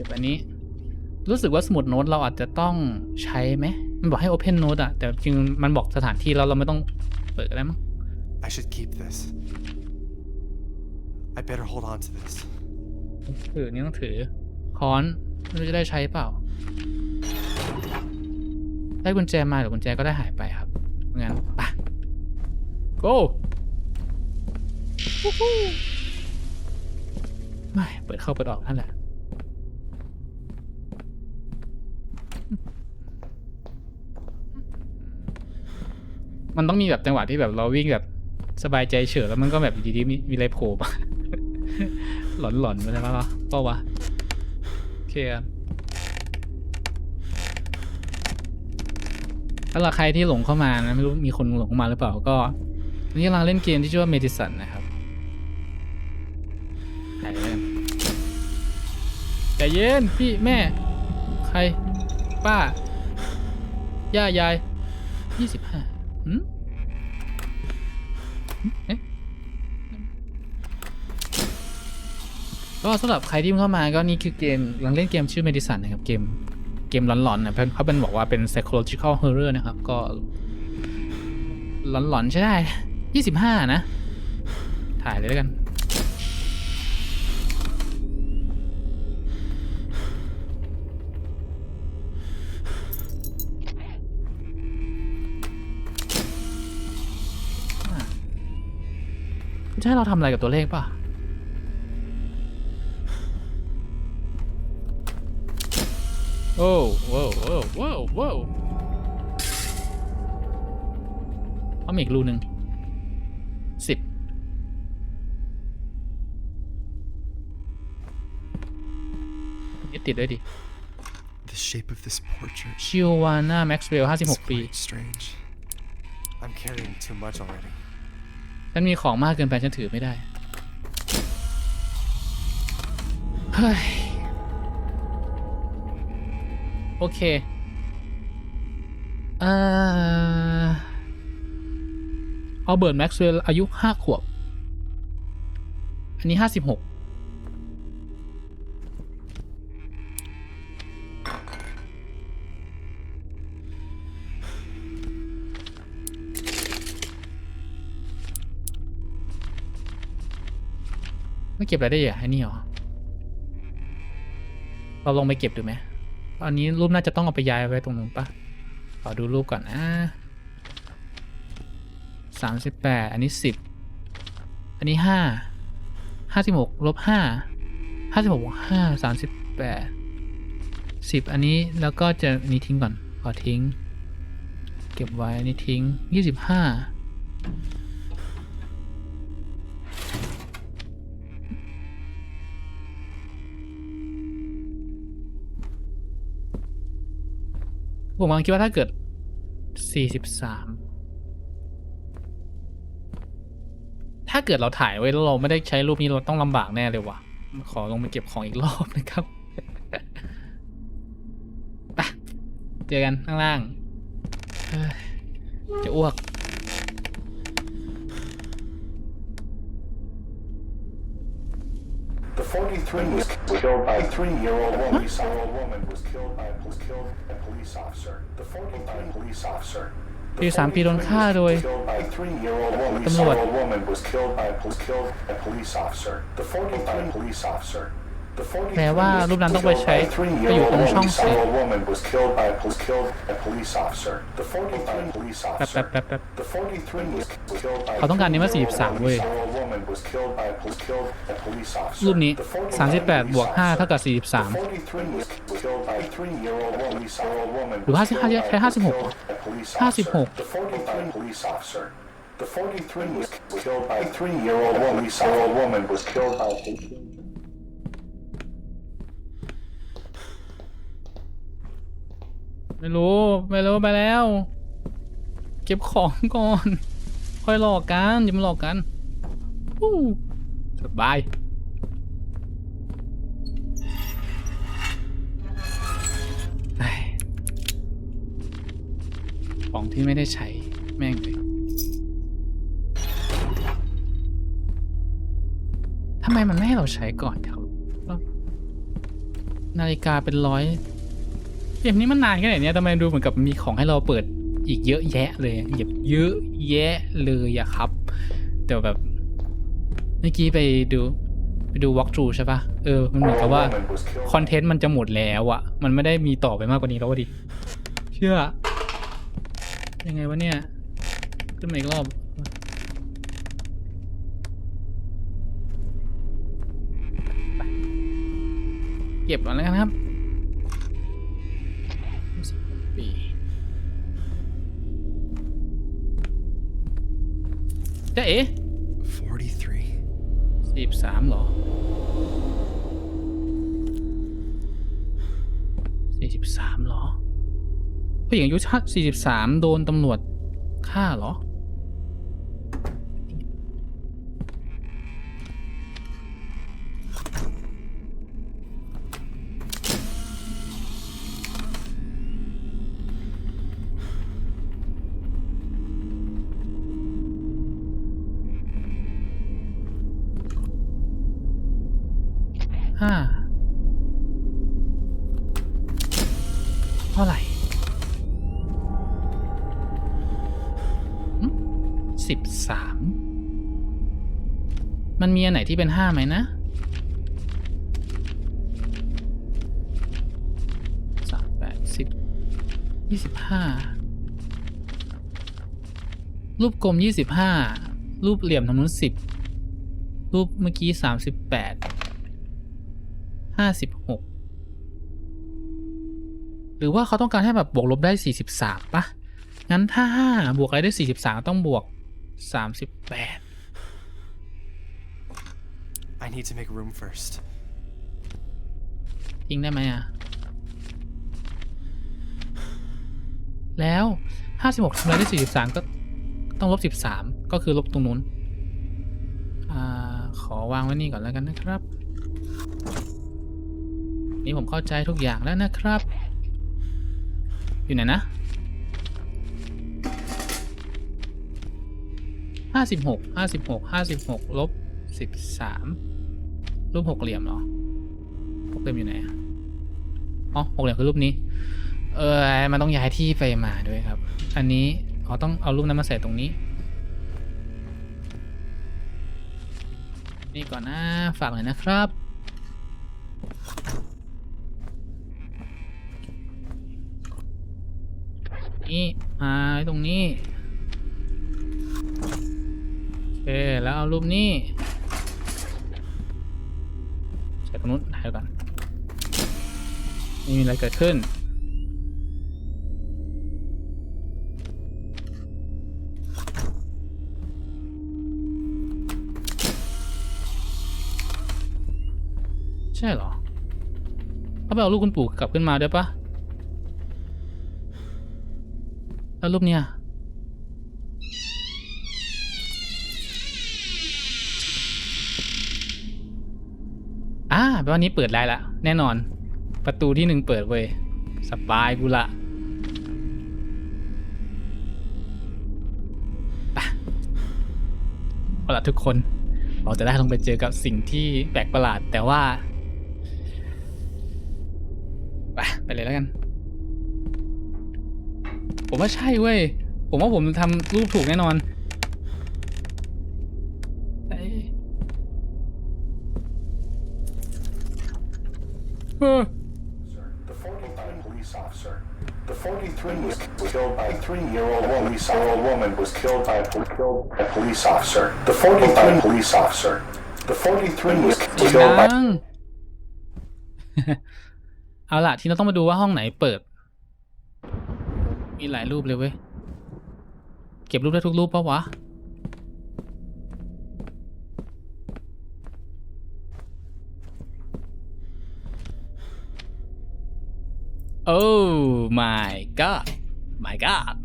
ก็บอันนี้ รู้สึกว่าสมุดโน้ตเราอาจจะต้องใช้ไหมมันบอกให้ Open Note อะแต่จริงๆมันบอกสถานที่แล้วเราไม่ต้องเปิดก็ได้มั้ง I should keep this. I better hold on to this. ถือนี่ต้องถือค้อนไม่รู้จะได้ใช้เปล่า ได้กุญแจมาหรือกุญแจก็ได้หายไปครับงั้นไป go วู้ฮู้ไม่เปิดเข้าเปิดออกนั่นแหละ มันต้องมีแบบจังหวะที่แบบเราวิ่งแบบสบายใจเฉยแล้วมันก็แบบดีๆมีมีอะไรโผล่มาหลอนหลอนๆอะไรมาเปล่าวะโอเคครับถ้าเราใครที่หลงเข้ามานะไม่รู้มีคนหลงเข้ามาหรือเปล่าก็นนี้กำลังเล่นเกมที่ชื่อว่า Medicine นะครับไหนเล่นใจเย็นพี่แม่ ใคร ป้า ย่ายายยี่สิบห้า หืมเอ๊ะก็สำหรับใครที่เพิ่งเข้ามาก็นี่คือเกมกำลังเล่นเกมชื่อ Medicine นะครับ เกมเกมหลอนๆนะเพราะเขาเป็นบอกว่าเป็น psychological horror นะครับ ก็หลอนๆใช่ได้ 25 นะ ถ่ายเลยแล้วกัน ให้เราทำอะไรกับตัวเลขป่ะ โอ้โว้วโว้วโว้วโว้วเอามาอีกรูหนึ่งสิบยึดติดด้วยดิ The shape of this portrait ชิวาน่าแม็กซ์เวลห้าสิบห is กปี quite strange. I'm carrying too much already. ฉันมีของมากเกินไปฉันถือไม่ได้ เฮ้ย โอเคเอ่อเอาเบิร์ตแม็กซ์เวลอายุห้าขวบ อันนี้ห้าสิบหก ไม่เก็บอะไรได้อะไอ้นี่เหรอ เราลงไปเก็บดูไหมอันนี้รูปน่าจะต้องเอาไปย้ายไว้ตรงนู้นปะขอดูรูปก่อนอะสามสิบแปดอันนี้สิบอันนี้ห้าห้าสิบหกลบห้าห้าสิบหกห้าสามสิบแปดสิบอันนี้แล้วก็จะนนี้ทิ้งก่อนขอทิ้ง เก็บไว้อันนี้ทิ้งยี่สิบห้า ผมกำลังคิดว่าถ้าเกิด43ถ้าเกิดเราถ่ายไว้แล้วเราไม่ได้ใช้รูปนี้เราต้องลำบากแน่เลยว่ะ ขอลงไปเก็บของอีกรอบนะครับไปเจอกันข้างล่างจะอ้วก 43 was killed by a three-year-old woman. Three-year-old woman was killed by was killed by a police officer. The 43 police officer. ปีสามปีโดนฆ่าโดย Killed by a three-year-old woman. ตำรวจ Three-year-old woman was killed by was killed by a police officer. The 43 police officer. The 43แปลว่ารูปนั้นต้องไปใช้ was killed by a ไปอยู่ตรงช่อง three-year-old เสียง woman. woman was killed by was killed by a police officer. The 43 police แป๊บ officer. แป๊บแป๊บแป๊บ The 43 was killed by เขาต้องการนี้มา a 43 เว้ย three-year-old woman was killed by was killed by a police officer. รูปนี้ The 43 38 บวก 5 เท่ากับ 43 43 was killed by a three-year-old woman. woman หรือ was 50 killed by ใช้ 56 a police 56 officer. The 43 police officer. The 43 was killed by a three-year-old woman. Three-year-old woman was killed by ไม่รู้ไม่รู้ไปแล้ว เก็บของก่อน ค่อยหลอกกันอย่ามาหลอกกันอู้สบายเฮ้ยของที่ไม่ได้ใช้แม่งเลยทำไมมันไม่ให้เราใช้ก่อนครับ นาฬิกาเป็นร้อย เกมนี้มันนานแค่ไหนเนี่ยทำไมดูเหมือนกับมีของให้เราเปิดอีกเยอะแยะเลยแบบเยอะแยะเลยอะครับ แต่แบบเมื่อกี้ไปดูไปดู walk through ใช่ปะเออ มันเหมือนกับว่าคอนเทนต์มันจะหมดแล้วอะมันไม่ได้มีต่อไปมากกว่านี้แล้ววะดิ เชื่อ ยังไงวะเนี่ย ขึ้นมาอีกรอบ เก็บก่อนแล้วกันครับ จะเอ๋ 43. สี่สามหรอสี่สิบสามหรอผู้หญิงอายุชัดสี่สิบสามโดนตำรวจฆ่าเหรอ ห้าเท่าไหร่สิบสามมันมีอันไหนที่เป็นห้าไหมนะสามแปดสิบยี่สิบห้ารูปกลมยี่สิบห้ารูปเหลี่ยมทางนู้นสิบรูปเมื่อกี้สามสิบแปด ห้าสิบหกหรือว่าเขาต้องการให้แบบบวกลบได้สี่สิบสามปะงั้นถ้าห้าบวกอะไรได้สี่สิบสามต้องบวกสามสิบแปด I need to make room first. ทิ้งได้ไหมอะ แล้วห้าสิบหกทำอะไรได้สี่สิบสามก็ต้องลบสิบสามก็คือลบตรงนู้น อ่า ขอวางไว้นี่ก่อนแล้วกันนะครับ นี่ผมเข้าใจทุกอย่างแล้วนะครับ อยู่ไหนนะห้าสิบหกห้าสิบหกห้าสิบหกลบสิบสามรูปหกเหลี่ยมเหรอหกเหลี่ยมอยู่ไหนอ๋อหกเหลี่ยมคือรูปนี้ เออมันต้องย้ายที่ไปมาด้วยครับ อันนี้อ๋อต้องเอารูปนั้นมาใส่ตรงนี้ นี่ก่อนนะฝากหน่อยนะครับ นี่มาไว้ตรงนี้โอเคแล้วเอารูปนี้ใส่ตรงนู้นถ่ายก่อนไม่มีอะไรเกิดขึ้นใช่เหรอเขาไปเอารูปคุณปู่กลับขึ้นมาได้ปะ แล้วรูปเนี้ยอ่าแปลว่านี้เปิดได้ละ แน่นอน ประตูที่หนึ่งเปิดเว้ย สบายกูละไปเอาละทุกคน เราจะได้ลงไปเจอกับสิ่งที่แปลกประหลาดแต่ว่า ไป ไปเลยแล้วกัน ผมว่าใช่เว้ย ผมว่าผมทำรูปถูกแน่นอนเอ้ยเออ The 43 police officer. The 43 was killed by a three-year-old woman. Police woman was killed by a pol- killed by a police officer. The 43 police officer. The 43 was เสียง killed ดั by ง เอาล่ะ ที่เราต้องมาดูว่าห้องไหนเปิด มีหลายรูปเลยเว้ย เก็บรูปได้ทุกรูปปะวะ โอ้ my god my god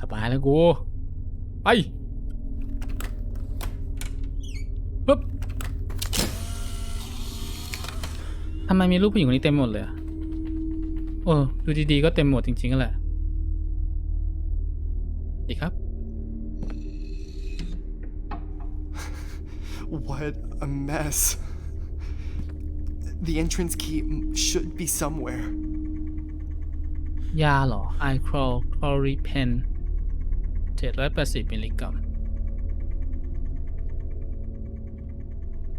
สบายแล้วกู ไปปึ๊บทำไมมีรูปผู้หญิงคนนี้เต็มหมดเลยอะเออดูดีๆก็เต็มหมดจริงๆก็แหละ ดีครับ What a mess. The entrance key m- should be somewhere. ยาเหรอ i c r o c l o r i p e n 780 มิลลิกรัม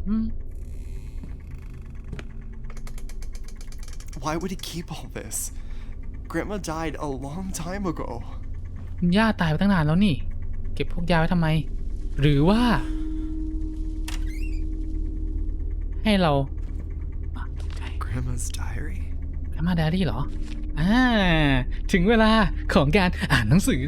อืม Why would he keep all this? Grandma died a long time ago. คุณย่าตายไปตั้งนานแล้วนี่ เก็บพวกยาไว้ทำไม หรือว่า ให้เราอะตกใจ Grandma's diary? แกมาแดรี่เหรออ่าถึงเวลาของการอ่านหนังสือ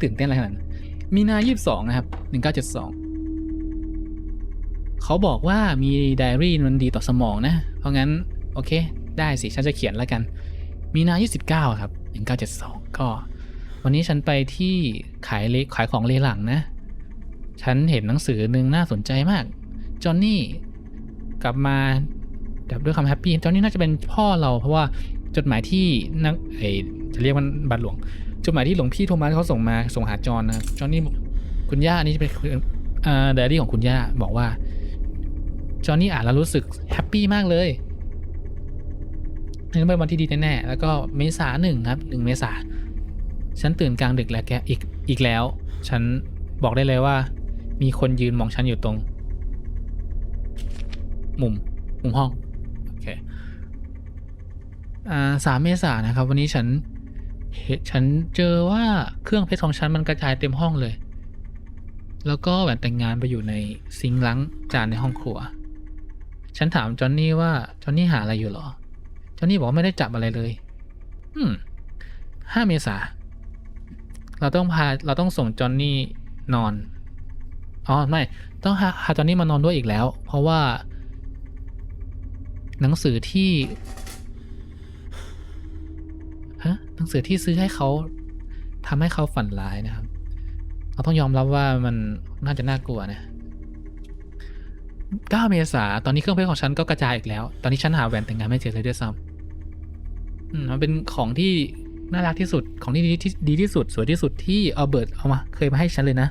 ตื่นเต้นอะไรขนาดนั้นมีนา22นะครับ1972เขาบอกว่ามีไดอารี่มันดีต่อสมองนะ เพราะงั้น โอเค ได้สิ ฉันจะเขียนแล้วกัน มีนา29ครับ1972ก็ วันนี้ฉันไปที่ขายเลขายของเลหลังนะ ฉันเห็นหนังสือหนึ่งน่าสนใจมาก จอห์นนี่กลับมาแบบด้วยความแฮปปี้ จอห์นนี่น่าจะเป็นพ่อเราเพราะว่าจดหมายที่นักเอจะเรียกมันบัตรหลวง จดหมายที่หลวงพี่โทมัสเขาส่งมาส่งหาจอห์นนะจอห์นนี่คุณย่าอันนี้จะเป็นอ่าเดอารี่ของคุณย่าบอกว่า จอห์นนี่อ่านแล้วรู้สึกแฮปปี้มากเลยนี่เป็นวันที่ดีแน่ๆแล้วก็เมษาหนึ่งครับหนึ่งเมษา ฉันตื่นกลางดึกแล้วแกอีกอีกแล้ว ฉันบอกได้เลยว่า มีคนยืนมองฉันอยู่ตรง มุม มุมห้อง โอเคอ่าสามเมษานะครับ วันนี้ฉันเห็นฉันเจอว่าเครื่องเพชรของฉันมันกระจายเต็มห้องเลย แล้วก็แหวนแต่งงานไปอยู่ในซิงค์ล้างจานในห้องครัว ฉันถามจอห์นนี่ว่าจอห์นนี่หาอะไรอยู่หรอ จอห์นนี่บอกว่าไม่ได้จับอะไรเลย อืมห้าเมษา เราต้องพาเราต้องส่งจอห์นนี่นอน อ๋อไม่ ต้องหาจอห์นนี่มานอนด้วยอีกแล้ว เพราะว่า หนังสือที่ฮะหนังสือที่ซื้อให้เขาทำให้เขาฝันร้ายนะครับ เราต้องยอมรับว่ามันน่าจะน่ากลัวนะ 9 เมษาตอนนี้เครื่องเพชรของฉันก็กระจายอีกแล้ว ตอนนี้ฉันหาแหวนแต่งงานไม่เจอเลยด้วยซ้ำมันเป็นของที่ น่ารักที่สุดของที่ดีที่ดีที่สุด สวยที่สุดที่เอาเบิร์ตเอามาเคยมาให้ฉันเลยนะ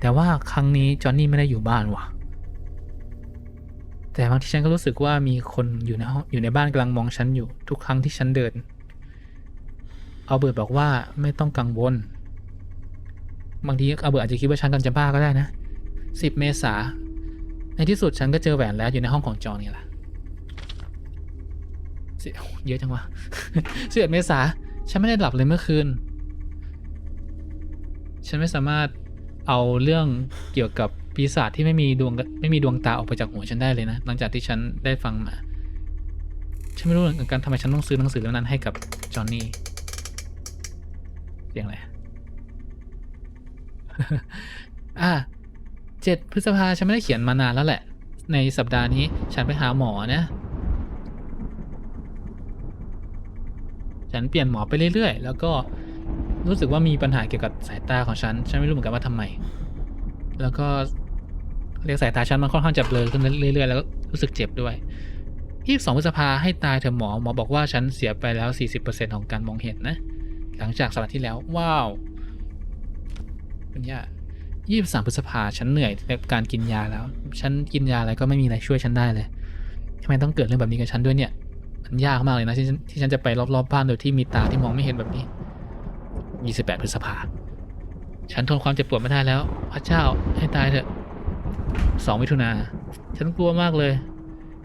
แต่ว่าครั้งนี้จอห์นนี่ไม่ได้อยู่บ้านว่ะ แต่บางทีฉันก็รู้สึกว่ามีคนอยู่ในห้องอยู่ในบ้านกำลังมองฉันอยู่ทุกครั้งที่ฉันเดินเอาเบิร์ตบอกว่าไม่ต้องกังวล บางทีเอาเบิร์ตอาจจะคิดว่าฉันกำลังจะบ้าก็ได้นะ 10 เมษาในที่สุดฉันก็เจอแหวนแล้วอยู่ในห้องของจอห์นนี่แหละ เยอะจังวะ11เมษาฉันไม่ได้หลับเลยเมื่อคืน ฉันไม่สามารถเอาเรื่องเกี่ยวกับปีศาจที่ไม่มีดวงไม่มีดวงตาออกไปจากหัวฉันได้เลยนะ หลังจากที่ฉันได้ฟังมา ฉันไม่รู้เหมือนกันทำไมฉันต้องซื้อหนังสือเล่มนั้นให้กับจอห์นนี่เสียงอะไรอะเจ็ดพฤษภาฉันไม่ได้เขียนมานานแล้วแหละ ในสัปดาห์นี้ฉันไปหาหมอนะ ฉันเปลี่ยนหมอไปเรื่อยๆ แล้วก็รู้สึกว่ามีปัญหาเกี่ยวกับสายตาของฉัน ฉันไม่รู้เหมือนกันว่าทำไม แล้วก็เรียกสายตาฉันมันค่อนข้างจะเบลอขึ้นเรื่อยๆ แล้วก็รู้สึกเจ็บด้วย22พฤษภาให้ตายเถอะหมอ หมอบอกว่าฉันเสียไปแล้ว 40%ของการมองเห็นนะ หลังจากสัปดาห์ที่แล้ว ว้าวคุณย่า23พฤษภาฉันเหนื่อยกับการกินยาแล้ว ฉันกินยาอะไรก็ไม่มีอะไรช่วยฉันได้เลยทำไมต้องเกิดเรื่องแบบนี้กับฉันด้วยเนี่ย มันยากมากเลยนะที่ฉันที่ฉันจะไปรอบๆบ้านโดยที่มีตาที่มองไม่เห็นแบบนี้ 28 พฤษภา ฉันทนความเจ็บปวดไม่ได้แล้ว พระเจ้าให้ตายเถอะ 2 มิถุนา ฉันกลัวมากเลย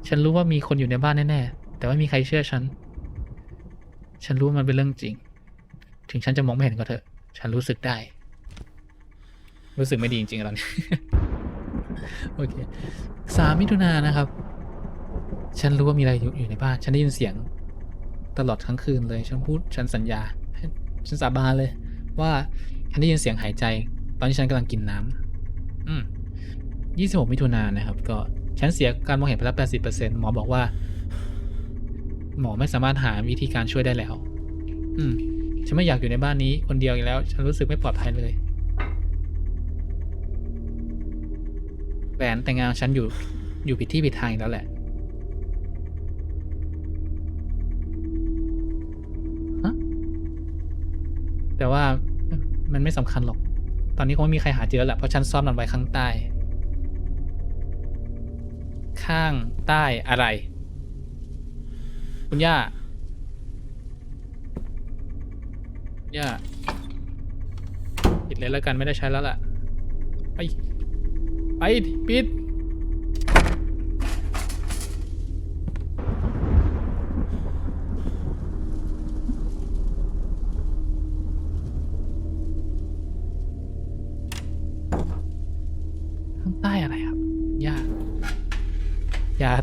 ฉันรู้ว่ามีคนอยู่ในบ้านแน่ๆ แต่ไม่มีใครเชื่อฉัน ฉันรู้ว่ามันเป็นเรื่องจริง ถึงฉันจะมองไม่เห็นก็เถอะ ฉันรู้สึกได้ รู้สึกไม่ดีจริงๆตอนนี้ โอเคสามมิถุนานะครับ ฉันรู้ว่ามีอะไรอยู่ในบ้าน ฉันได้ยินเสียง ตลอดทั้งคืนเลย ฉันพูด ฉันสัญญา ฉันสาบานเลย ว่าฉันได้ยินเสียงหายใจ ตอนที่ฉันกำลังกินน้ำ อืมยี่สิบหกมิถุนายนนะครับ ก็ฉันเสียการมองเห็นไปแล้วแปดสิบเปอร์เซ็นต์หมอบอกว่า หมอไม่สามารถหาวิธีการช่วยได้แล้ว อืม ฉันไม่อยากอยู่ในบ้านนี้ คนเดียวอีกแล้ว ฉันรู้สึกไม่ปลอดภัยเลยแหวนแต่งงานฉันอยู่อยู่ผิดที่ผิดทางอีกแล้วแหละ แต่ว่ามันไม่สำคัญหรอก ตอนนี้คงไม่มีใครหาเจอแล้วแหละเพราะฉันซ่อนมันไว้ข้างใต้ ข้างใต้อะไร คุณย่าย่าปิดเลยแล้วกันไม่ได้ใช้แล้วล่ะ ไป ไป ปิด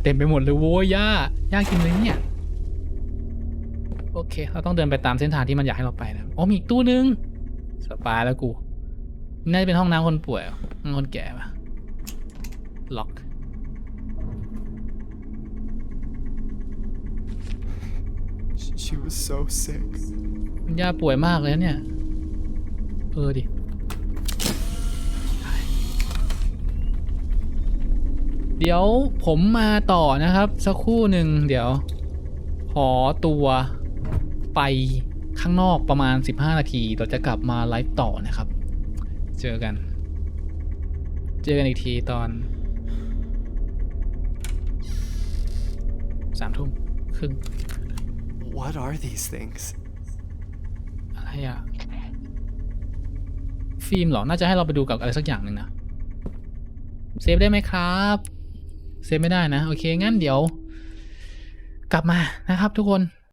เต็มไปหมดเลยโว้ยหญ้าหญ้ากินเลยเนี่ยโอเค เราต้องเดินไปตามเส้นทางที่มันอยากให้เราไปนะอ๋อมีอีกตู้นึงสปายแล้วกูน่าจะเป็นห้องน้ำคนป่วยเหรอห้องคนแก่ปะล็อก Sh- She was so sick. คุณย่าป่วยมากเลยนะเนี่ย เออดิ เดี๋ยวผมมาต่อนะครับ สักครู่หนึ่งเดี๋ยว ขอตัวไปข้างนอกประมาณ 15 นาทีเราจะกลับมาไลฟ์ต่อนะครับ เจอกัน เจอกันอีกทีตอนสามทุ่มครึ่ง What are these things? อะไรอะฟิล์มเหรอ น่าจะให้เราไปดูกับอะไรสักอย่างหนึ่งนะ เซฟได้ไหมครับ เซฟไม่ได้นะ โอเค งั้นเดี๋ยว กลับมานะครับทุกคน